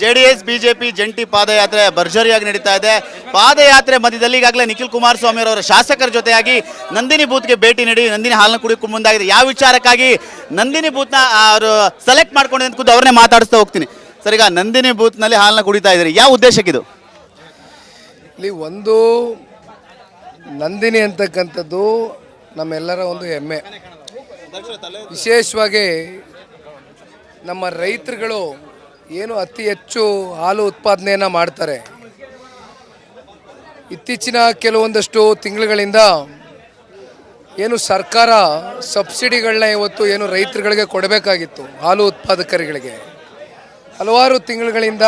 JDS, BJP ಜಂಟಿ ಪಾದಯಾತ್ರೆ ಭರ್ಜರಿಯಾಗಿ ನಡೀತಾ ಇದೆ. ಪಾದಯಾತ್ರೆ ಮಧ್ಯದಲ್ಲಿ ಈಗಾಗಲೇ ನಿಖಿಲ್ ಕುಮಾರಸ್ವಾಮಿ ಅವರ ಶಾಸಕರ ಜೊತೆಯಾಗಿ ನಂದಿನಿ ಬೂತ್ಗೆ ಭೇಟಿ ನೀಡಿ ನಂದಿನಿ ಹಾಲನ್ನು ಕುಡಿಕೊಂಡು ಮುಂದಾಗಿದೆ. ಯಾವ ವಿಚಾರಕ್ಕಾಗಿ ನಂದಿನಿ ಬೂತ್ನ ಅವರು ಸೆಲೆಕ್ಟ್ ಮಾಡ್ಕೊಂಡು ಅಂತ ಅವ್ರನ್ನೇ ಮಾತಾಡಿಸ್ತಾ ಹೋಗ್ತೀನಿ. ಸರ್, ಈಗ ನಂದಿನಿ ಬೂತ್ನಲ್ಲಿ ಹಾಲನ್ನ ಕುಡಿತಾ ಇದ್ದೀರಿ. ಯಾವ ಉದ್ದೇಶಕ್ಕಿದು ಇಲ್ಲಿ ಒಂದು ನಂದಿನಿ ಅಂತಕ್ಕಂಥದ್ದು ನಮ್ಮೆಲ್ಲರ ಒಂದು ಹೆಮ್ಮೆ. ವಿಶೇಷವಾಗಿ ನಮ್ಮ ರೈತರುಗಳು ಏನು ಅತಿ ಹೆಚ್ಚು ಹಾಲು ಉತ್ಪಾದನೆಯನ್ನು ಮಾಡ್ತಾರೆ. ಇತ್ತೀಚಿನ ಕೆಲವೊಂದಷ್ಟು ತಿಂಗಳುಗಳಿಂದ ಏನು ಸರ್ಕಾರ ಸಬ್ಸಿಡಿಗಳನ್ನ ಇವತ್ತು ಏನು ರೈತರುಗಳಿಗೆ ಕೊಡಬೇಕಾಗಿತ್ತು, ಹಾಲು ಉತ್ಪಾದಕರುಗಳಿಗೆ. ಹಲವಾರು ತಿಂಗಳುಗಳಿಂದ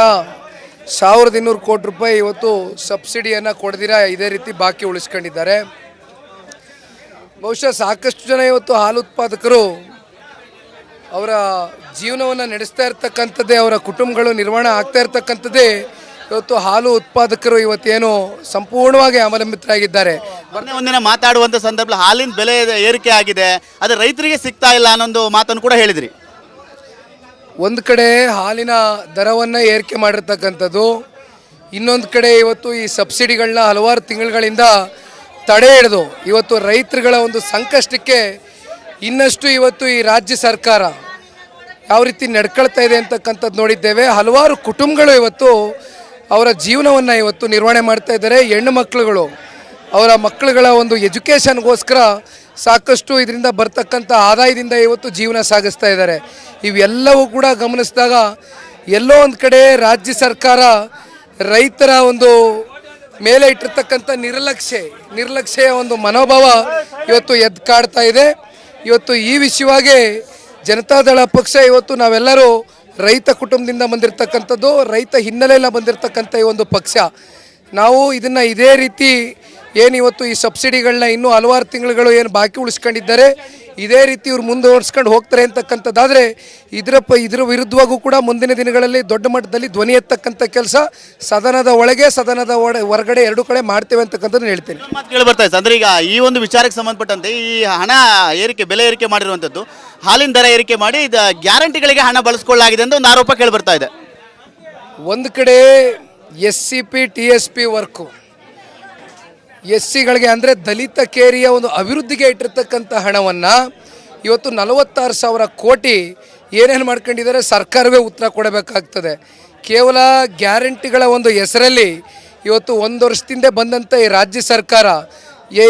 ಸಾವಿರದ ಇನ್ನೂರು ಕೋಟಿ ರೂಪಾಯಿ ಇವತ್ತು ಸಬ್ಸಿಡಿಯನ್ನು ಕೊಡದಿರ ಇದೇ ರೀತಿ ಬಾಕಿ ಉಳಿಸ್ಕೊಂಡಿದ್ದಾರೆ. ಬಹುಶಃ ಸಾಕಷ್ಟು ಜನ ಇವತ್ತು ಹಾಲು ಉತ್ಪಾದಕರು ಅವರ ಜೀವನವನ್ನು ನಡೆಸ್ತಾ ಇರ್ತಕ್ಕಂಥದ್ದೇ ಅವರ ಕುಟುಂಬಗಳು ನಿರ್ವಹಣೆ ಆಗ್ತಾ ಇರ್ತಕ್ಕಂಥದ್ದೇ ಇವತ್ತು ಹಾಲು ಉತ್ಪಾದಕರು ಇವತ್ತೇನು ಸಂಪೂರ್ಣವಾಗಿ ಅವಲಂಬಿತರಾಗಿದ್ದಾರೆ. ಮೊನ್ನೆ ಒಂದಿನ ಮಾತಾಡುವಂಥ ಸಂದರ್ಭದಲ್ಲಿ ಹಾಲಿನ ಬೆಲೆ ಏರಿಕೆ ಆಗಿದೆ ಅದು ರೈತರಿಗೆ ಸಿಗ್ತಾ ಇಲ್ಲ ಅನ್ನೊಂದು ಮಾತನ್ನು ಕೂಡ ಹೇಳಿದ್ರಿ. ಒಂದು ಕಡೆ ಹಾಲಿನ ದರವನ್ನು ಏರಿಕೆ ಮಾಡಿರ್ತಕ್ಕಂಥದ್ದು ಇನ್ನೊಂದು ಕಡೆ ಇವತ್ತು ಈ ಸಬ್ಸಿಡಿಗಳನ್ನ ಹಲವಾರು ತಿಂಗಳುಗಳಿಂದ ತಡೆ ಹಿಡಿದು ಇವತ್ತು ರೈತರುಗಳ ಒಂದು ಸಂಕಷ್ಟಕ್ಕೆ ಇನ್ನಷ್ಟು ಇವತ್ತು ಈ ರಾಜ್ಯ ಸರ್ಕಾರ ಯಾವ ರೀತಿ ನಡ್ಕೊಳ್ತಾ ಇದೆ ಅಂತಕ್ಕಂಥದ್ದು ನೋಡಿದ್ದೇವೆ. ಹಲವಾರು ಕುಟುಂಬಗಳು ಇವತ್ತು ಅವರ ಜೀವನವನ್ನು ಇವತ್ತು ನಿರ್ವಹಣೆ ಮಾಡ್ತಾ ಇದ್ದಾರೆ. ಹೆಣ್ಣು ಮಕ್ಕಳುಗಳು, ಅವರ ಮಕ್ಕಳುಗಳ ಒಂದು ಎಜುಕೇಷನ್ಗೋಸ್ಕರ ಸಾಕಷ್ಟು ಇದರಿಂದ ಬರ್ತಕ್ಕಂಥ ಆದಾಯದಿಂದ ಇವತ್ತು ಜೀವನ ಸಾಗಿಸ್ತಾ ಇದ್ದಾರೆ. ಇವೆಲ್ಲವೂ ಕೂಡ ಗಮನಿಸಿದಾಗ ಎಲ್ಲೋ ಒಂದು ಕಡೆ ರಾಜ್ಯ ಸರ್ಕಾರ ರೈತರ ಒಂದು ಮೇಲೆ ಇಟ್ಟಿರ್ತಕ್ಕಂಥ ನಿರ್ಲಕ್ಷ್ಯ ನಿರ್ಲಕ್ಷ್ಯ ಒಂದು ಮನೋಭಾವ ಇವತ್ತು ಎದ್ದು ಕಾಡ್ತಾ ಇದೆ. ಇವತ್ತು ಈ ವಿಷಯವಾಗಿ ಜನತಾದಳ ಪಕ್ಷ ಇವತ್ತು ನಾವೆಲ್ಲರೂ ರೈತ ಕುಟುಂಬದಿಂದ ಬಂದಿರತಕ್ಕಂಥದ್ದು, ರೈತ ಹಿನ್ನೆಲೆಯಿಂದ ಬಂದಿರತಕ್ಕಂಥ ಈ ಒಂದು ಪಕ್ಷ. ನಾವು ಇದನ್ನು ಇದೇ ರೀತಿ ಏನು ಇವತ್ತು ಈ ಸಬ್ಸಿಡಿಗಳನ್ನ ಇನ್ನೂ ಹಲವಾರು ತಿಂಗಳುಗಳು ಏನು ಬಾಕಿ ಉಳಿಸ್ಕೊಂಡಿದ್ದಾರೆ ಇದೇ ರೀತಿ ಇವ್ರು ಮುಂದುವರ್ಸ್ಕೊಂಡು ಹೋಗ್ತಾರೆ ಅಂತಕ್ಕಂಥದ್ದಾದರೆ ಇದರ ಪ ಇದರ ವಿರುದ್ಧವಾಗೂ ಕೂಡ ಮುಂದಿನ ದಿನಗಳಲ್ಲಿ ದೊಡ್ಡ ಮಟ್ಟದಲ್ಲಿ ಧ್ವನಿ ಎತ್ತಕ್ಕಂಥ ಕೆಲಸ ಸದನದ ಒಳಗೆ ಸದನದ ಒಳ ಹೊರಗಡೆ ಎರಡು ಕಡೆ ಮಾಡ್ತೇವೆ ಅಂತಕ್ಕಂಥದ್ದು ಹೇಳ್ತೇನೆ. ಕೇಳಿ ಬರ್ತಾ ಇದೆ ಅಂದ್ರೆ ಈಗ ಈ ಒಂದು ವಿಚಾರಕ್ಕೆ ಸಂಬಂಧಪಟ್ಟಂತೆ ಈ ಹಣ ಏರಿಕೆ ಬೆಲೆ ಏರಿಕೆ ಮಾಡಿರುವಂಥದ್ದು ಹಾಲಿನ ದರ ಏರಿಕೆ ಮಾಡಿ ಇದು ಗ್ಯಾರಂಟಿಗಳಿಗೆ ಹಣ ಬಳಸ್ಕೊಳ್ಳಲಾಗಿದೆ ಅಂತ ಒಂದು ಆರೋಪ ಕೇಳಿ ಬರ್ತಾ ಇದೆ. ಒಂದು ಕಡೆ S C P T S P work S ಸಿಗಳಿಗೆ ಅಂದರೆ ದಲಿತ ಕೇರಿಯ ಒಂದು ಅಭಿವೃದ್ಧಿಗೆ ಇಟ್ಟಿರ್ತಕ್ಕಂಥ ಹಣವನ್ನು ಇವತ್ತು ನಲವತ್ತಾರು ಸಾವಿರ ಕೋಟಿ ಏನೇನು ಮಾಡ್ಕೊಂಡಿದ್ದಾರೆ ಸರ್ಕಾರವೇ ಉತ್ತರ ಕೊಡಬೇಕಾಗ್ತದೆ. ಕೇವಲ ಗ್ಯಾರಂಟಿಗಳ ಒಂದು ಹೆಸರಲ್ಲಿ ಇವತ್ತು ಒಂದು ವರ್ಷದಿಂದ ಬಂದಂಥ ಈ ರಾಜ್ಯ ಸರ್ಕಾರ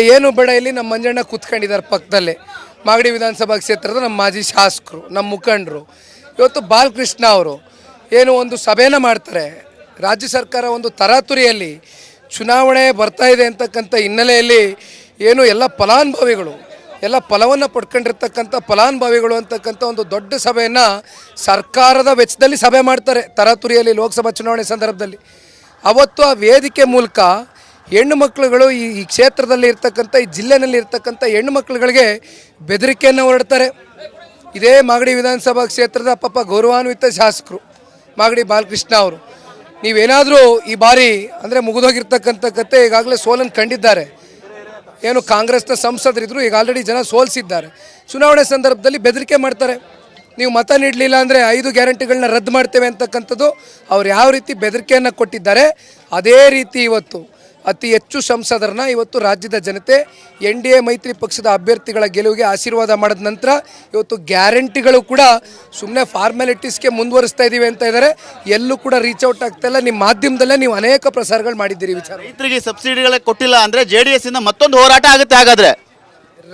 ಏನು ಬೇಡ ಇಲ್ಲಿ ನಮ್ಮ ಮಂಜಣ್ಣ ಕೂತ್ಕೊಂಡಿದ್ದಾರೆ ಪಕ್ಕದಲ್ಲಿ. ಮಾಗಡಿ ವಿಧಾನಸಭಾ ಕ್ಷೇತ್ರದ ನಮ್ಮ ಮಾಜಿ ಶಾಸಕರು, ನಮ್ಮ ಮುಖಂಡರು, ಇವತ್ತು ಬಾಲಕೃಷ್ಣ ಅವರು ಏನು ಒಂದು ಸಭೆನ ಮಾಡ್ತಾರೆ. ರಾಜ್ಯ ಸರ್ಕಾರ ಒಂದು ತರಾತುರಿಯಲ್ಲಿ ಚುನಾವಣೆ ಬರ್ತಾ ಇದೆ ಅಂತಕ್ಕಂಥ ಹಿನ್ನೆಲೆಯಲ್ಲಿ ಏನು ಎಲ್ಲ ಫಲಾನುಭವಿಗಳು, ಎಲ್ಲ ಫಲವನ್ನು ಪಡ್ಕೊಂಡಿರ್ತಕ್ಕಂಥ ಫಲಾನುಭವಿಗಳು ಅಂತಕ್ಕಂಥ ಒಂದು ದೊಡ್ಡ ಸಭೆಯನ್ನು ಸರ್ಕಾರದ ವೆಚ್ಚದಲ್ಲಿ ಸಭೆ ಮಾಡ್ತಾರೆ ತರಾತುರಿಯಲ್ಲಿ ಲೋಕಸಭಾ ಚುನಾವಣೆ ಸಂದರ್ಭದಲ್ಲಿ. ಅವತ್ತು ಆ ವೇದಿಕೆ ಮೂಲಕ ಹೆಣ್ಣು ಮಕ್ಕಳುಗಳು ಈ ಈ ಕ್ಷೇತ್ರದಲ್ಲಿ ಇರ್ತಕ್ಕಂಥ, ಈ ಜಿಲ್ಲೆನಲ್ಲಿ ಇರ್ತಕ್ಕಂಥ ಹೆಣ್ಣು ಮಕ್ಕಳುಗಳಿಗೆ ಬೆದರಿಕೆಯನ್ನು ಹೊರಡ್ತಾರೆ. ಇದೇ ಮಾಗಡಿ ವಿಧಾನಸಭಾ ಕ್ಷೇತ್ರದ ಪಾಪ ಗೌರವಾನ್ವಿತ ಶಾಸಕರು ಮಾಗಡಿ ಬಾಲಕೃಷ್ಣ ಅವರು. ನೀವೇನಾದರೂ ಈ ಬಾರಿ ಅಂದರೆ ಮುಗಿದೋಗಿರ್ತಕ್ಕಂಥ ಕತೆ ಈಗಾಗಲೇ ಸೋಲನ್ನು ಕಂಡಿದ್ದಾರೆ. ಏನು ಕಾಂಗ್ರೆಸ್ನ ಸಂಸದರಿದ್ದರು ಈಗ ಆಲ್ರೆಡಿ ಜನ ಸೋಲಿಸಿದ್ದಾರೆ. ಚುನಾವಣೆ ಸಂದರ್ಭದಲ್ಲಿ ಬೆದರಿಕೆ ಮಾಡ್ತಾರೆ. ನೀವು ಮತ ನೀಡಲಿಲ್ಲ ಅಂದರೆ ಐದು ಗ್ಯಾರಂಟಿಗಳನ್ನ ರದ್ದು ಮಾಡ್ತೇವೆ ಅಂತಕ್ಕಂಥದ್ದು ಅವ್ರು ಯಾವ ರೀತಿ ಬೆದರಿಕೆಯನ್ನು ಕೊಟ್ಟಿದ್ದಾರೆ, ಅದೇ ರೀತಿ ಇವತ್ತು. ಅತಿ ಹೆಚ್ಚು ಸಂಸದರನ್ನ ಇವತ್ತು ರಾಜ್ಯದ ಜನತೆ ಎನ್ ಡಿ ಎ ಮೈತ್ರಿ ಪಕ್ಷದ ಅಭ್ಯರ್ಥಿಗಳ ಗೆಲುವಿಗೆ ಆಶೀರ್ವಾದ ಮಾಡಿದ ನಂತರ ಇವತ್ತು ಗ್ಯಾರಂಟಿಗಳು ಕೂಡ ಸುಮ್ಮನೆ ಫಾರ್ಮ್ಯಾಲಿಟೀಸ್ಗೆ ಮುಂದುವರಿಸ್ತಾ ಇದ್ದೀವಿ ಅಂತ ಇದ್ದಾರೆ. ಎಲ್ಲೂ ಕೂಡ ರೀಚ್ ಔಟ್ ಆಗ್ತಾ ಇಲ್ಲ. ನಿಮ್ಮ ಮಾಧ್ಯಮದಲ್ಲೇ ನೀವು ಅನೇಕ ಪ್ರಸಾರಗಳು ಮಾಡಿದ್ದೀರಿ ವಿಚಾರ. ರೈತರಿಗೆ ಸಬ್ಸಿಡಿಗಳೇ ಕೊಟ್ಟಿಲ್ಲ ಅಂದರೆ ಜೆ ಡಿ ಎಸ್ಸಿಂದ ಇಂದ ಮತ್ತೊಂದು ಹೋರಾಟ ಆಗುತ್ತೆ ಹಾಗಾದರೆ.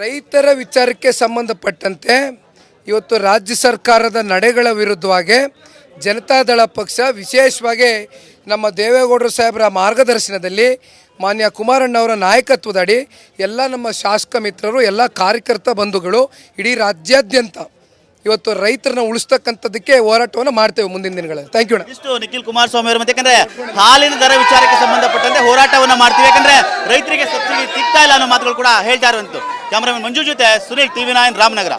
ರೈತರ ವಿಚಾರಕ್ಕೆ ಸಂಬಂಧಪಟ್ಟಂತೆ ಇವತ್ತು ರಾಜ್ಯ ಸರ್ಕಾರದ ನಡೆಗಳ ವಿರುದ್ಧವಾಗಿ ಜನತಾದಳ ಪಕ್ಷ ವಿಶೇಷವಾಗಿ ನಮ್ಮ ದೇವೇಗೌಡರು ಸಾಹೇಬರ ಮಾರ್ಗದರ್ಶನದಲ್ಲಿ ಮಾನ್ಯ ಕುಮಾರಣ್ಣವರ ನಾಯಕತ್ವದಡಿ ಎಲ್ಲ ನಮ್ಮ ಶಾಸಕ ಮಿತ್ರರು, ಎಲ್ಲ ಕಾರ್ಯಕರ್ತ ಬಂಧುಗಳು ಇಡೀ ರಾಜ್ಯಾದ್ಯಂತ ಇವತ್ತು ರೈತರನ್ನ ಉಳಿಸ್ತಕ್ಕಂಥದ್ದಕ್ಕೆ ಹೋರಾಟವನ್ನು ಮಾಡ್ತೇವೆ ಮುಂದಿನ ದಿನಗಳಲ್ಲಿ. ಥ್ಯಾಂಕ್ ಯು ಇಷ್ಟು ನಿಖಿಲ್ ಕುಮಾರಸ್ವಾಮಿ ಅವರು ಯಾಕಂದ್ರೆ ಹಾಲಿನ ದರ ವಿಚಾರಕ್ಕೆ ಸಂಬಂಧಪಟ್ಟಂತೆ ಹೋರಾಟವನ್ನ ಮಾಡ್ತೀವಿ. ಯಾಕಂದ್ರೆ ರೈತರಿಗೆ ಸಬ್ಸಿಡಿ ಸಿಗ್ತಾ ಇಲ್ಲ ಅನ್ನೋ ಮಾತುಗಳು ಕೂಡ ಹೇಳ್ತಾ ಇರುವಂತು ಕ್ಯಾಮರಾಮನ್ ಮಂಜು ಜೊತೆ ಸುನೀಲ್, ಟಿವಿ ನೈನ್, ರಾಮನಗರ.